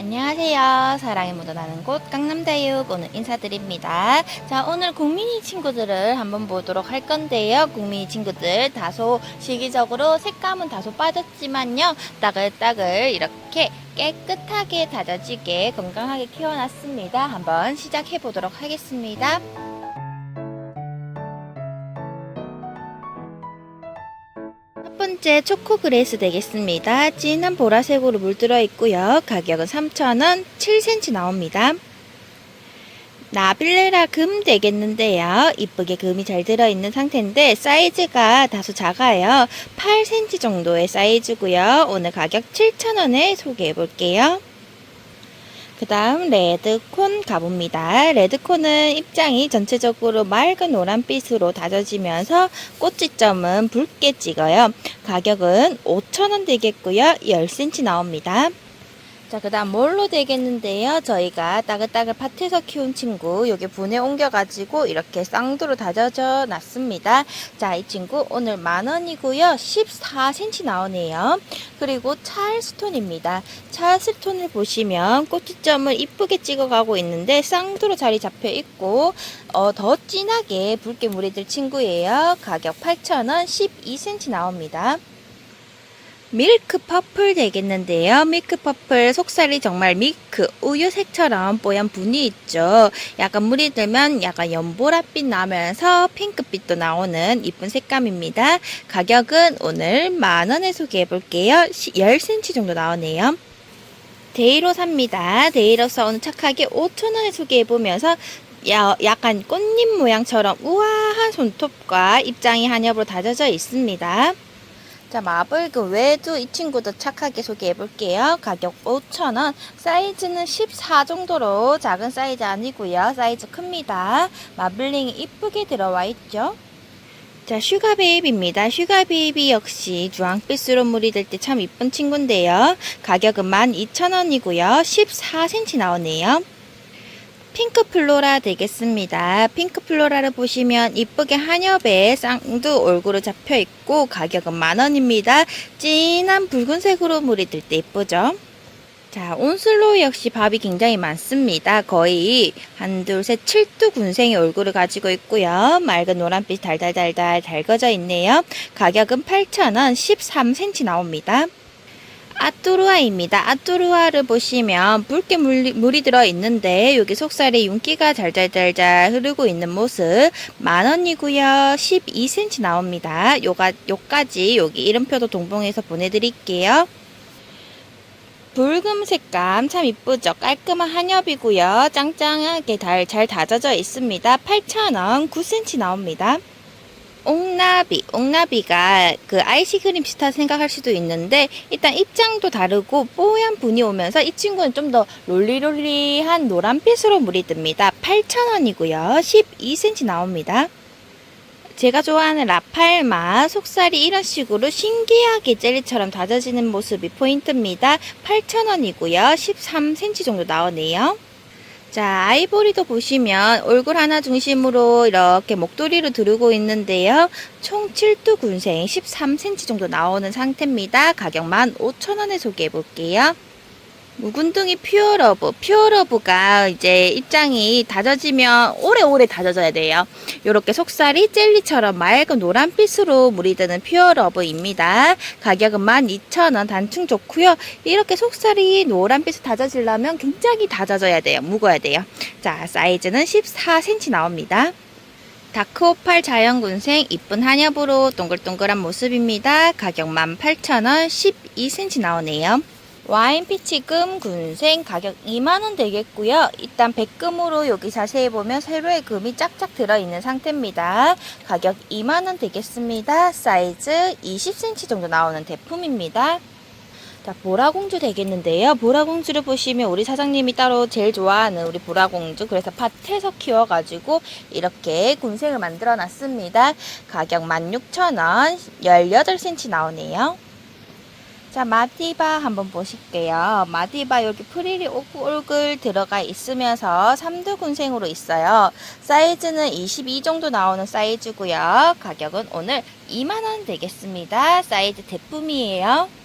안녕하세요. 사랑이 묻어나는 곳 강남다육 오늘 인사드립니다. 자 오늘 국민이 친구들을 한번 보도록 할 건데요. 국민이 친구들 다소 시기적으로 색감은 다소 빠졌지만요. 따글따글 이렇게 깨끗하게 다져지게 건강하게 키워놨습니다. 한번 시작해 보도록 하겠습니다. 번째 초코 그레이스 되겠습니다. 진한 보라색으로 물들어 있고요. 가격은 3,000원, 7cm 나옵니다. 나빌레라 금 되겠는데요. 이쁘게 금이 잘 들어있는 상태인데 사이즈가 다소 작아요. 8cm 정도의 사이즈고요. 오늘 가격 7,000원에 소개해 볼게요. 그 다음 레드콘 가봅니다. 레드콘은 입장이 전체적으로 맑은 노란빛으로 다져지면서 꽃지점은 붉게 찍어요. 가격은 5,000원 되겠고요. 10cm 나옵니다. 자, 그 다음 뭘로 되겠는데요. 저희가 따글따글 밭에서 키운 친구, 여기 분에 옮겨가지고 이렇게 쌍두로 다져져 놨습니다. 자, 이 친구 오늘 만 원이고요. 14cm 나오네요. 그리고 찰스톤입니다. 찰스톤을 보시면 꽃지점을 이쁘게 찍어가고 있는데 쌍두로 자리 잡혀 있고, 어, 더 진하게 붉게 물이 들 친구예요. 가격 8,000원, 12cm 나옵니다. 밀크 퍼플 되겠는데요. 밀크 퍼플 속살이 정말 밀크 우유색처럼 뽀얀 분이 있죠. 약간 물이 들면 약간 연보라빛 나면서 핑크빛도 나오는 이쁜 색감입니다. 가격은 오늘 만원에 소개해 볼게요. 10cm 정도 나오네요. 데이로 삽니다. 데이로서 오늘 착하게 5,000원에 소개해 보면서 야, 약간 꽃잎 모양처럼 우아한 손톱과 입장이 한 겹으로 다져져 있습니다. 자, 마블 그 외에도 이 친구도 착하게 소개해 볼게요. 가격 5,000원. 사이즈는 14 정도로 작은 사이즈 아니고요. 사이즈 큽니다. 마블링이 이쁘게 들어와 있죠. 자, 슈가 베이비입니다. 슈가 베이비 역시 주황빛으로 물이 들때참 이쁜 친구인데요. 가격은 12,000원이고요. 14cm 나오네요. 핑크 플로라 되겠습니다. 핑크 플로라를 보시면 이쁘게 한 엽에 쌍두 얼굴로 잡혀 있고 가격은 만 원입니다. 진한 붉은색으로 물이 들 때 이쁘죠? 자, 온슬로우 역시 밥이 굉장히 많습니다. 거의 한, 둘, 셋, 칠두 군생의 얼굴을 가지고 있고요. 맑은 노란빛 달달달달 달궈져 있네요. 가격은 8,000원, 13cm 나옵니다. 아뚜루아입니다. 아뚜루아를 보시면 붉게 물이, 물이 들어 있는데 여기 속살에 윤기가 잘잘잘잘 흐르고 있는 모습 만 원이고요. 12cm 나옵니다. 요가 요까지 여기 이름표도 동봉해서 보내드릴게요. 붉은 색감 참 이쁘죠? 깔끔한 한 엽이고요. 짱짱하게 달, 잘 다져져 있습니다. 8,000원 9cm 나옵니다. 옥나비, 옥나비가 그 아이시크림 비슷하다 생각할 수도 있는데 일단 입장도 다르고 뽀얀 분이 오면서 이 친구는 좀 더 롤리롤리한 노란빛으로 물이 듭니다. 8,000원이고요. 12cm 나옵니다. 제가 좋아하는 라팔마 속살이 이런 식으로 신기하게 젤리처럼 다져지는 모습이 포인트입니다. 8,000원이고요. 13cm 정도 나오네요. 자, 아이보리도 보시면 얼굴 하나 중심으로 이렇게 목도리를 두르고 있는데요. 총 7두 군생 13cm 정도 나오는 상태입니다. 가격 15,000원에 소개해 볼게요. 묵은둥이 퓨어러브. 퓨어러브가 이제 입장이 다져지면 오래오래 다져져야 돼요. 이렇게 속살이 젤리처럼 맑은 노란빛으로 물이 드는 퓨어러브입니다. 가격은 12,000원 단충 좋고요. 이렇게 속살이 노란빛으로 다져지려면 굉장히 다져져야 돼요. 묵어야 돼요. 자, 사이즈는 14cm 나옵니다. 다크오팔 자연군생 이쁜 한엽으로 동글동글한 모습입니다. 가격 18,000원 12cm 나오네요. 와인 피치금 군생 가격 2만원 되겠고요. 일단 백금으로 여기 자세히 보면 세로의 금이 짝짝 들어있는 상태입니다. 가격 2만원 되겠습니다. 사이즈 20cm 정도 나오는 제품입니다. 자, 보라공주 되겠는데요. 보라공주를 보시면 우리 사장님이 따로 제일 좋아하는 우리 보라공주. 그래서 밭에서 키워가지고 이렇게 군생을 만들어 놨습니다. 가격 16,000원, 18cm 나오네요. 자, 마디바 한번 보실게요. 마디바 여기 프릴이 오글오글 들어가 있으면서 3두 군생으로 있어요. 사이즈는 22 정도 나오는 사이즈고요. 가격은 오늘 2만원 되겠습니다. 사이즈 대품이에요.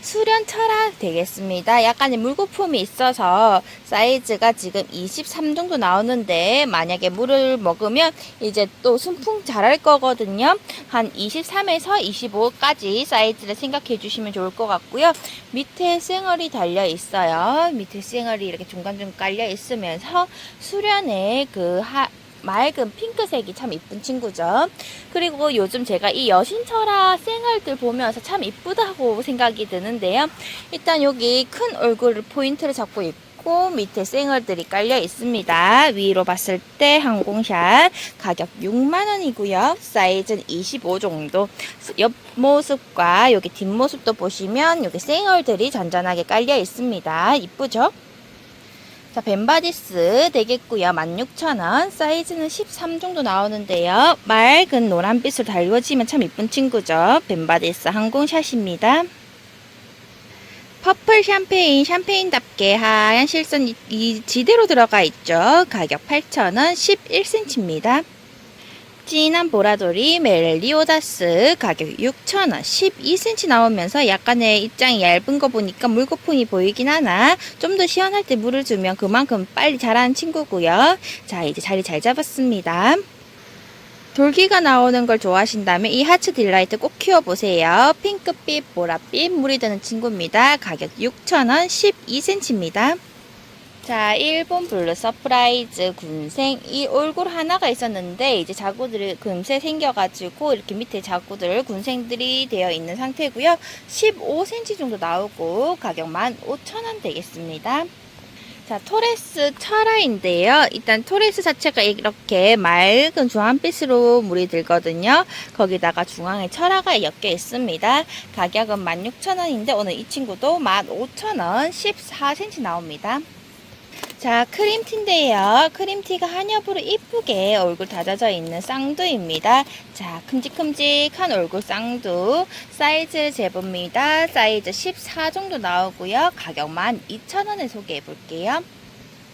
수련 철화 되겠습니다. 약간의 물거품이 있어서 사이즈가 지금 23 정도 나오는데 만약에 물을 먹으면 이제 또 순풍 자랄 거거든요. 한 23에서 25까지 사이즈를 생각해 주시면 좋을 것 같고요. 밑에 쌩얼이 달려 있어요. 밑에 쌩얼이 이렇게 중간중간 깔려 있으면서 수련의 그 하, 맑은 핑크색이 참 이쁜 친구죠. 그리고 요즘 제가 이 여신철화 쌩얼들 보면서 참 이쁘다고 생각이 드는데요. 일단 여기 큰 얼굴을 포인트를 잡고 있고 밑에 쌩얼들이 깔려 있습니다. 위로 봤을 때 항공샷 가격 6만원이고요. 사이즈는 25 정도. 옆모습과 여기 뒷모습도 보시면 여기 쌩얼들이 잔잔하게 깔려 있습니다. 이쁘죠? 자, 벤바디스 되겠고요. 16,000원. 사이즈는 13 정도 나오는데요. 맑은 노란빛으로 달궈지면 참 이쁜 친구죠. 벤바디스 항공샷입니다. 퍼플 샴페인, 샴페인답게 하얀 실선 이, 이 지대로 들어가 있죠. 가격 8,000원, 11cm입니다. 진한 보라돌이 멜리오다스 가격 6,000원 12cm 나오면서 약간의 입장이 얇은 거 보니까 물거품이 보이긴 하나? 좀 더 시원할 때 물을 주면 그만큼 빨리 자라는 친구고요. 자 이제 자리 잘 잡았습니다. 돌기가 나오는 걸 좋아하신다면 이 하츠 딜라이트 꼭 키워보세요. 핑크빛 보랏빛 물이 드는 친구입니다. 가격 6,000원 12cm입니다 자, 일본 블루 서프라이즈 군생 이 얼굴 하나가 있었는데 이제 자구들이 금세 생겨가지고 이렇게 밑에 자구들 군생들이 되어 있는 상태고요. 15cm 정도 나오고 가격 15,000원 되겠습니다. 자, 토레스 철화인데요. 일단 토레스 자체가 이렇게 맑은 주황빛으로 물이 들거든요. 거기다가 중앙에 철화가 엮여 있습니다. 가격은 16,000원인데 오늘 이 친구도 15,000원 14cm 나옵니다. 자, 크림티인데요. 크림티가 한엽으로 이쁘게 얼굴 다져져 있는 쌍두입니다. 자, 큼직큼직한 얼굴 쌍두. 사이즈 제봅니다. 사이즈 14 정도 나오고요. 가격 12,000원에 소개해 볼게요.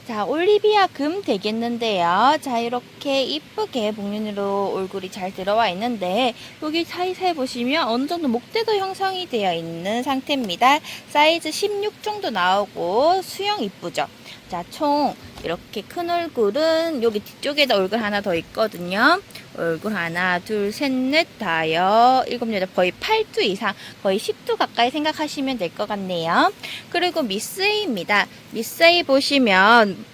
자, 올리비아 금 되겠는데요. 자, 이렇게 이쁘게 복륜으로 얼굴이 잘 들어와 있는데, 여기 사이사이 보시면 어느 정도 목대도 형성이 되어 있는 상태입니다. 사이즈 16 정도 나오고, 수영 이쁘죠? 자, 총 이렇게 큰 얼굴은 여기 뒤쪽에다 얼굴 하나 더 있거든요. 얼굴 하나, 둘, 셋, 넷, 다여, 일곱, 여덟, 거의 8두 이상, 거의 10두 가까이 생각하시면 될 것 같네요. 그리고 미스에입니다. 미스에 보시면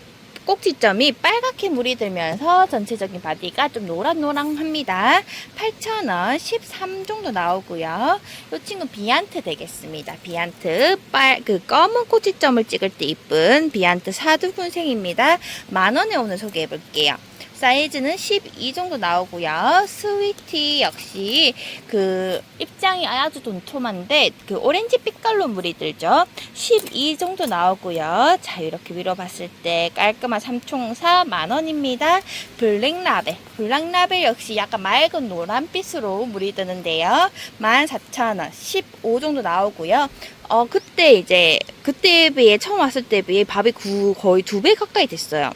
꼭지점이 빨갛게 물이 들면서 전체적인 바디가 좀 노랑노랑합니다. 8,000원 13 정도 나오고요. 이 친구 비안트 되겠습니다. 비안트 빨 그 검은 꼭지점을 찍을 때 이쁜 비안트 사두군생입니다. 만 원에 오늘 소개해 볼게요. 사이즈는 12 정도 나오고요. 스위티 역시 그 입장이 아주 돈톰한데 그 오렌지 빛깔로 물이 들죠. 12 정도 나오고요. 자 이렇게 위로 봤을 때 깔끔한 삼총사 만원입니다. 블랙라벨 블랙라벨 역시 약간 맑은 노란빛으로 물이 드는데요. 14,000원 15 정도 나오고요. 어 그때 이제 그때에 비해 처음 왔을 때에 비해 밥이 구, 거의 두 배 가까이 됐어요.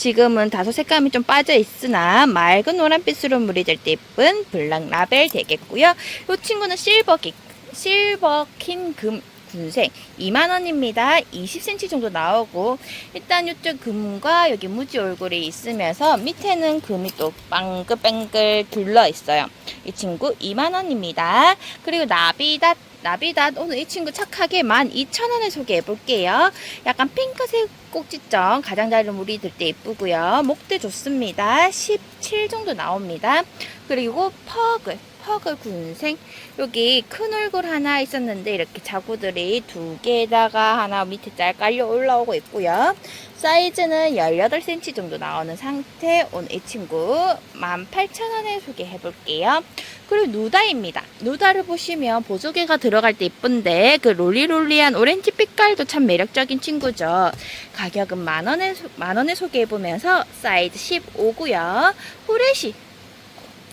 지금은 다소 색감이 좀 빠져 있으나 맑은 노란빛으로 물이 될 때 예쁜 블랙 라벨 되겠고요. 이 친구는 실버 기 실버킨 금 군생 2만원입니다. 20cm 정도 나오고 일단 이쪽 금과 여기 무지 얼굴이 있으면서 밑에는 금이 또 빵글빵글 둘러 있어요. 이 친구 2만원입니다. 그리고 나비닷 나비닷 오늘 이 친구 착하게 12,000원에 소개해 볼게요. 약간 핑크색 꼭지점 가장자리 물이 들 때 예쁘고요. 목대 좋습니다. 17 정도 나옵니다. 그리고 펄글 퍼글 군생 여기 큰 얼굴 하나 있었는데 이렇게 자구들이 두 개에다가 하나 밑에 짤 깔려 올라오고 있고요. 사이즈는 18cm 정도 나오는 상태 오늘 이 친구 18,000원에 소개해 볼게요. 그리고 누다입니다. 누다를 보시면 보조개가 들어갈 때 이쁜데 그 롤리롤리한 오렌지 빛깔도 참 매력적인 친구죠. 가격은 만원에, 만원에 소개해 보면서 사이즈 15고요. 호레시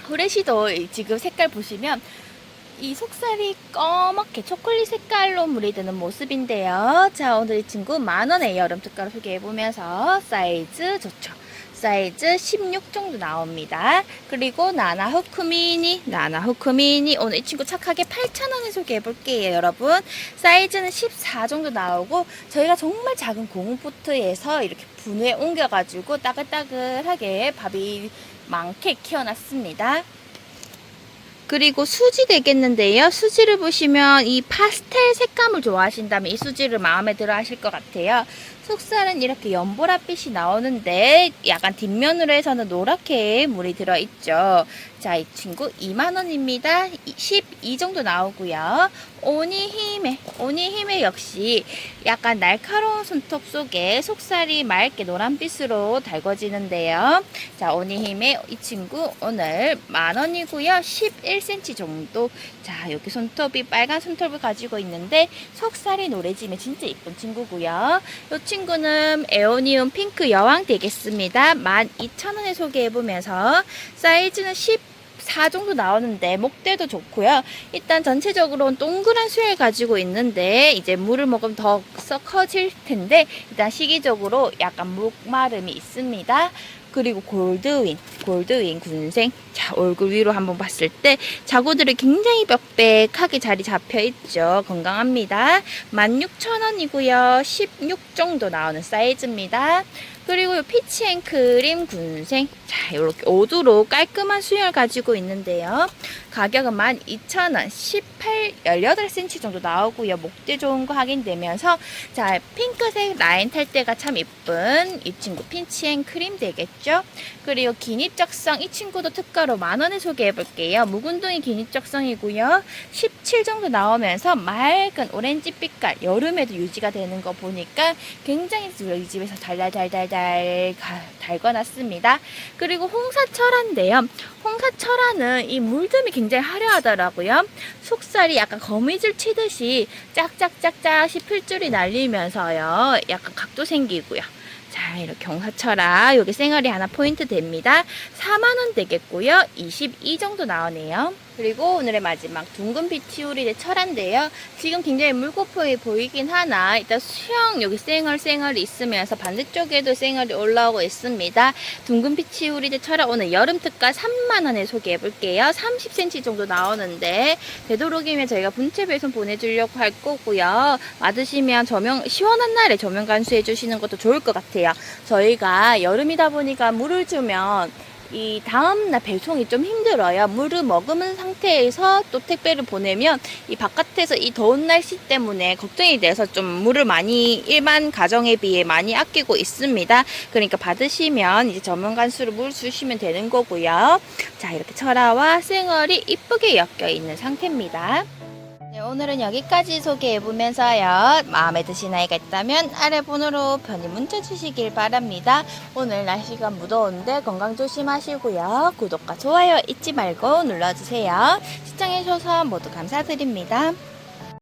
후레쉬도 지금 색깔 보시면 이 속살이 꺼멓게 초콜릿 색깔로 물이 드는 모습인데요. 자, 오늘 이 친구 만원의 여름 특가로 소개해보면서 사이즈 좋죠. 사이즈 16 정도 나옵니다. 그리고 나나 후크 미니, 나나 후크 미니. 오늘 이 친구 착하게 8,000원에 소개해 볼게요, 여러분. 사이즈는 14 정도 나오고 저희가 정말 작은 고무포트에서 이렇게 분해 옮겨가지고 따글따글하게 밥이 많게 키워놨습니다. 그리고 수지 되겠는데요. 수지를 보시면 이 파스텔 색감을 좋아하신다면 이 수지를 마음에 들어 하실 것 같아요. 속살은 이렇게 연보라빛이 나오는데 약간 뒷면으로 해서는 노랗게 물이 들어있죠. 자, 이 친구 2만원입니다. 12 정도 나오고요. 오니히메, 오니히메 역시 약간 날카로운 손톱 속에 속살이 맑게 노란빛으로 달궈지는데요. 자, 오니히메 이 친구 오늘 만원이고요. 11cm 정도. 자, 여기 손톱이 빨간 손톱을 가지고 있는데 속살이 노래지면 진짜 이쁜 친구고요. 이 친구는 에오니움 핑크 여왕 되겠습니다. 12,000원에 소개해보면서 사이즈는 14 정도 나오는데 목대도 좋고요. 일단 전체적으로는 동그란 수를 가지고 있는데 이제 물을 먹으면 더썩 커질 텐데 일단 시기적으로 약간 목마름이 있습니다. 그리고 골드윈, 골드윈 군생. 자, 얼굴 위로 한번 봤을 때 자구들이 굉장히 빽빽하게 자리 잡혀 있죠. 건강합니다. 16,000원이고요. 16 정도 나오는 사이즈입니다. 그리고 요 피치 앤 크림 군생. 자, 이렇게 오두로 깔끔한 수영을 가지고 있는데요. 가격은 12,000원, 18, 18cm 정도 나오고요. 목대 좋은 거 확인되면서 자, 핑크색 라인 탈 때가 참 이쁜 이 친구 피치 앤 크림 되겠죠? 그리고 기립적성 이 친구도 특가로 만원에 소개해 볼게요. 묵은둥이 기립적성이고요. 17 정도 나오면서 맑은 오렌지 빛깔 여름에도 유지가 되는 거 보니까 굉장히 이 집에서 달달달달달 가- 달궈놨습니다. 그리고 홍사철화인데요. 홍사철화는 이 물듬이 굉장히 화려하더라고요. 속살이 약간 거미줄 치듯이 짝짝짝짝 씹힐줄이 날리면서요. 약간 각도 생기고요. 자, 이렇게 경사철화 여기 쌩얼이 하나 포인트 됩니다. 4만원 되겠고요. 22 정도 나오네요. 그리고 오늘의 마지막 둥근 비치우리의 철화인데요. 지금 굉장히 물고포에 보이긴 하나 일단 수영 여기 쌩얼 쌩얼이 있으면서 반대쪽에도 쌩얼이 올라오고 있습니다. 둥근 비치우리의 철화 오늘 여름 특가 3만원에 소개해 볼게요. 30cm 정도 나오는데 되도록이면 저희가 분체 배송 보내주려고 할 거고요. 받으시면 조명 시원한 날에 조명 간수해 주시는 것도 좋을 것 같아요. 저희가 여름이다 보니까 물을 주면 이 다음날 배송이 좀 힘들어요. 물을 머금은 상태에서 또 택배를 보내면 이 바깥에서 이 더운 날씨 때문에 걱정이 돼서 좀 물을 많이 일반 가정에 비해 많이 아끼고 있습니다. 그러니까 받으시면 이제 전문 간수로 물 주시면 되는 거고요. 자, 이렇게 철화와 생얼이 이쁘게 엮여 있는 상태입니다. 네, 오늘은 여기까지 소개해보면서요. 마음에 드신 아이가 있다면 아래 번호로 편히 문자 주시길 바랍니다. 오늘 날씨가 무더운데 건강 조심하시고요. 구독과 좋아요 잊지 말고 눌러주세요. 시청해주셔서 모두 감사드립니다.